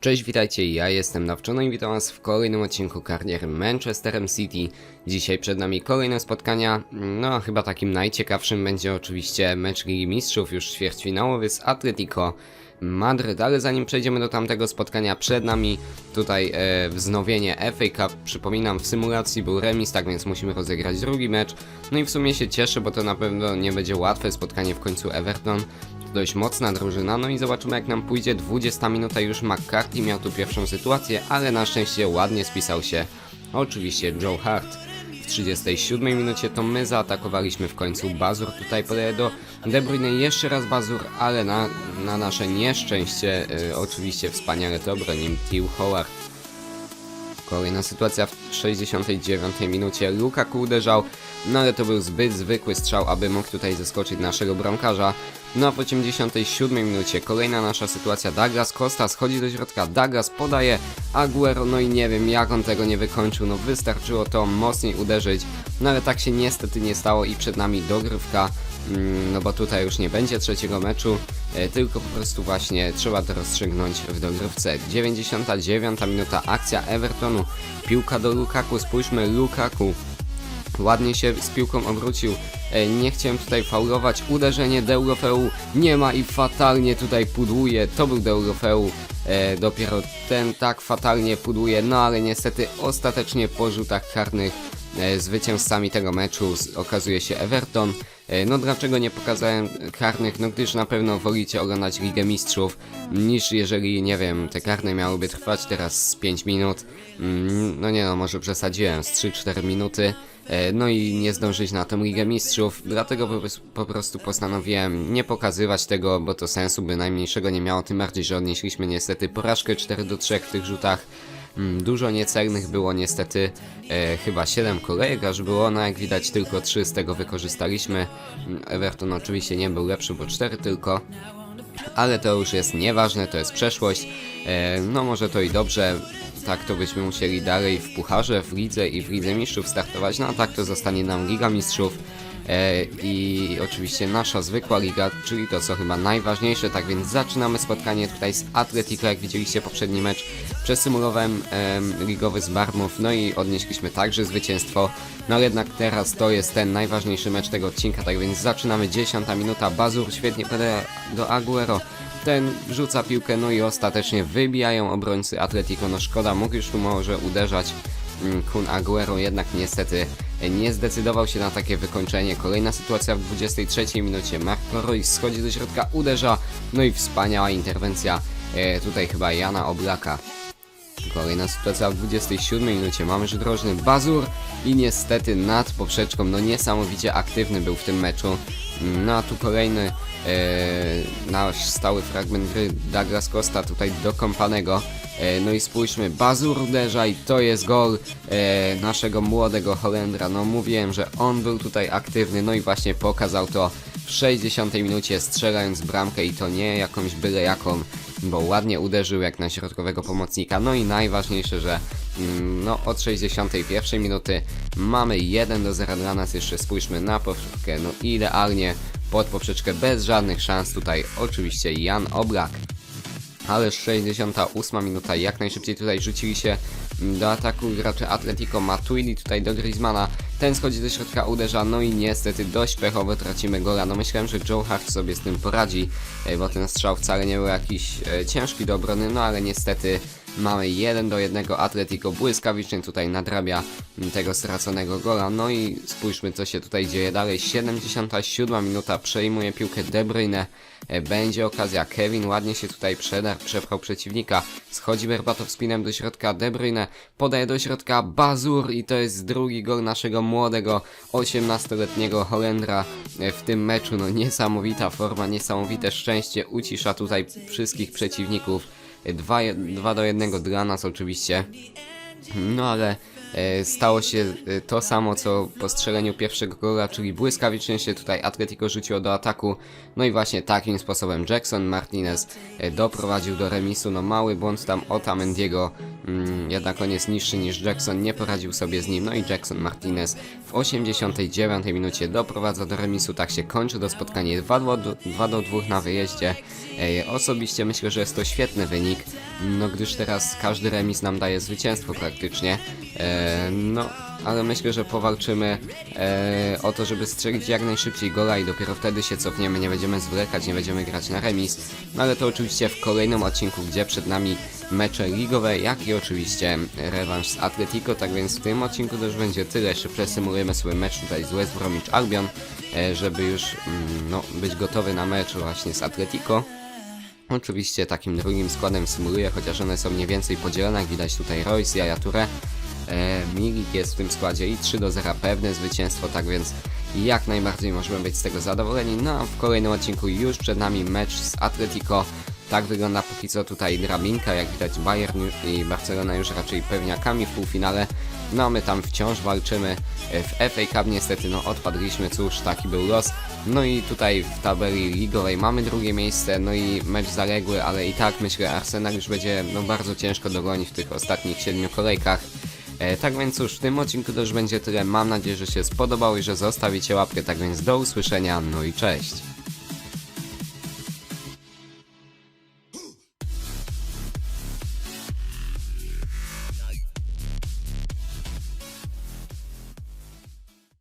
Cześć, witajcie, ja jestem Nawczono i witam was w kolejnym odcinku kariery Manchesterem City. Dzisiaj przed nami kolejne spotkania, no chyba takim najciekawszym będzie oczywiście mecz Ligi Mistrzów, już ćwierćfinałowy z Atletico Madryt, ale zanim przejdziemy do tamtego spotkania przed nami tutaj e, wznowienie FA Cup, przypominam w symulacji był remis, tak więc musimy rozegrać drugi mecz, no i w sumie się cieszę, bo to na pewno nie będzie łatwe spotkanie w końcu Everton, dość mocna drużyna, no i zobaczymy jak nam pójdzie. 20 minuta już McCarthy miał tu pierwszą sytuację, ale na szczęście ładnie spisał się oczywiście Joe Hart. W 37 minucie to my zaatakowaliśmy w końcu Bazur, tutaj podaje do De Bruyne jeszcze raz Bazur, ale na, na nasze nieszczęście y, oczywiście wspaniale to bronił Teal Howard. Kolejna sytuacja w 69 minucie. Lukaku uderzał, no ale to był zbyt zwykły strzał, aby mógł tutaj zaskoczyć naszego bramkarza. No a w 87 minucie kolejna nasza sytuacja. Douglas Costa schodzi do środka, Douglas podaje Aguero, no i nie wiem jak on tego nie wykończył. No wystarczyło to mocniej uderzyć, no ale tak się niestety nie stało i przed nami dogrywka. Mm, No bo tutaj już nie będzie trzeciego meczu, e, tylko po prostu właśnie trzeba to rozstrzygnąć w dogrywce. 99 minuta akcja Evertonu, piłka do Lukaku, spójrzmy Lukaku. Ładnie się z piłką obrócił. E, Nie chciałem tutaj faulować. Uderzenie Deulofeu nie ma i fatalnie tutaj pudłuje. To był Deulofeu. E, dopiero ten tak fatalnie pudłuje. No ale niestety ostatecznie po rzutach karnych zwycięzcami tego meczu okazuje się Everton. E, No dlaczego nie pokazałem karnych? No gdyż na pewno wolicie oglądać Ligę Mistrzów niż jeżeli, nie wiem, te karne miałyby trwać teraz z 5 minut. Mm, No nie no, może przesadziłem, z 3-4 minuty. E, No i nie zdążyć na tą Ligę Mistrzów, dlatego po prostu postanowiłem nie pokazywać tego, bo to sensu by najmniejszego nie miało, tym bardziej, że odnieśliśmy niestety porażkę 4 do 3 w tych rzutach. Mm, Dużo niecelnych było niestety, e, chyba 7 kolejek aż było, no jak widać tylko 3 z tego wykorzystaliśmy. Mm, Everton oczywiście nie był lepszy, bo 4 tylko, ale to już jest nieważne, to jest przeszłość. E, no może to i dobrze, tak to byśmy musieli dalej w Pucharze, w Lidze i w Lidze Mistrzów startować, no a tak to zostanie nam Liga Mistrzów. E, I oczywiście nasza zwykła liga, czyli to co chyba najważniejsze, tak więc zaczynamy spotkanie tutaj z Atletico, jak widzieliście poprzedni mecz, przesymulowałem em, ligowy z Barmów, no i odnieśliśmy także zwycięstwo, no ale jednak teraz to jest ten najważniejszy mecz tego odcinka, tak więc zaczynamy. 10 minuta, Bazur świetnie podaje do Aguero, ten rzuca piłkę, no i ostatecznie wybijają obrońcy Atletico, no szkoda, mógł już tu może uderzać Mm, Kun Aguero. Jednak niestety nie zdecydował się na takie wykończenie. Kolejna sytuacja w 23 minucie. Marco Reus schodzi do środka, uderza, no i wspaniała interwencja e, tutaj chyba Jana Oblaka. Kolejna sytuacja w 27 minucie. Mamy drożny Bazur i niestety nad poprzeczką, no niesamowicie aktywny był w tym meczu. No a tu kolejny e, nasz stały fragment gry Douglas Costa tutaj do Kompanego. E, no i spójrzmy, Bazur uderza i to jest gol e, naszego młodego Holendra. No mówiłem, że on był tutaj aktywny, no i właśnie pokazał to w 60 minucie strzelając bramkę i to nie jakąś byle jaką, bo ładnie uderzył jak na środkowego pomocnika. No i najważniejsze, że no od 61 minuty mamy 1 do 0 dla nas. Jeszcze spójrzmy na poprzeczkę, no idealnie pod poprzeczkę bez żadnych szans tutaj oczywiście Jan Oblak. Ale 68 minuta, jak najszybciej tutaj rzucili się do ataku gracze Atletico Matuidi tutaj do Griezmana. Ten schodzi do środka, uderza, no i niestety dość pechowo tracimy gola. No myślałem, że Joe Hart sobie z tym poradzi, e, bo ten strzał wcale nie był jakiś e, ciężki do obrony, no ale niestety mamy 1 do 1 Atletico błyskawicznie tutaj nadrabia tego straconego gola. No i spójrzmy co się tutaj dzieje dalej. 77 minuta, przejmuje piłkę De Bruyne. E, Będzie okazja, Kevin ładnie się tutaj przedarł, przepchał przeciwnika. Schodzi Berbatov spinem do środka, De Bruyne podaje do środka Bazur i to jest drugi gol naszego młodego 18-letniego Holendra e, w tym meczu. No niesamowita forma, niesamowite szczęście, ucisza tutaj wszystkich przeciwników. 2 do 1 dla nas oczywiście. No ale Stało się e, to samo co po strzeleniu pierwszego gola, czyli błyskawicznie się tutaj Atletico rzuciło do ataku. No i właśnie takim sposobem Jackson Martinez e, doprowadził do remisu. No mały błąd tam Otamendiego, mm, jednak on jest niższy niż Jackson, nie poradził sobie z nim. No i Jackson Martinez w 89 minucie doprowadza do remisu. Tak się kończy to spotkanie 2 do, 2 do 2 na wyjeździe. E, Osobiście myślę, że jest to świetny wynik, no gdyż teraz każdy remis nam daje zwycięstwo praktycznie. E, no, ale myślę, że powalczymy e, o to, żeby strzelić jak najszybciej gola i dopiero wtedy się cofniemy, nie będziemy zwlekać, nie będziemy grać na remis. No ale to oczywiście w kolejnym odcinku, gdzie przed nami mecze ligowe, jak i oczywiście rewanż z Atletico, tak więc w tym odcinku już będzie tyle. Jeszcze przesymulujemy sobie mecz tutaj z West Bromwich Albion, e, żeby już mm, no, być gotowy na mecz właśnie z Atletico. Oczywiście takim drugim składem symuluję, chociaż one są mniej więcej podzielone, jak widać tutaj Royce, Yaya Touré, Milik jest w tym składzie i 3 do 0 pewne zwycięstwo, tak więc jak najbardziej możemy być z tego zadowoleni. No a w kolejnym odcinku już przed nami mecz z Atletico. Tak wygląda póki co tutaj drabinka, jak widać Bayern i Barcelona już raczej pewniakami w półfinale. No a my tam wciąż walczymy. E, W FA Cup niestety no odpadliśmy, cóż, taki był los. No i tutaj w tabeli ligowej mamy drugie miejsce, no i mecz zaległy, ale i tak myślę Arsenal już będzie no bardzo ciężko dogonić w tych ostatnich siedmiu kolejkach. E, tak więc cóż, w tym odcinku to już będzie tyle. Mam nadzieję, że się spodobało i że zostawicie łapkę. Tak więc do usłyszenia, no i cześć.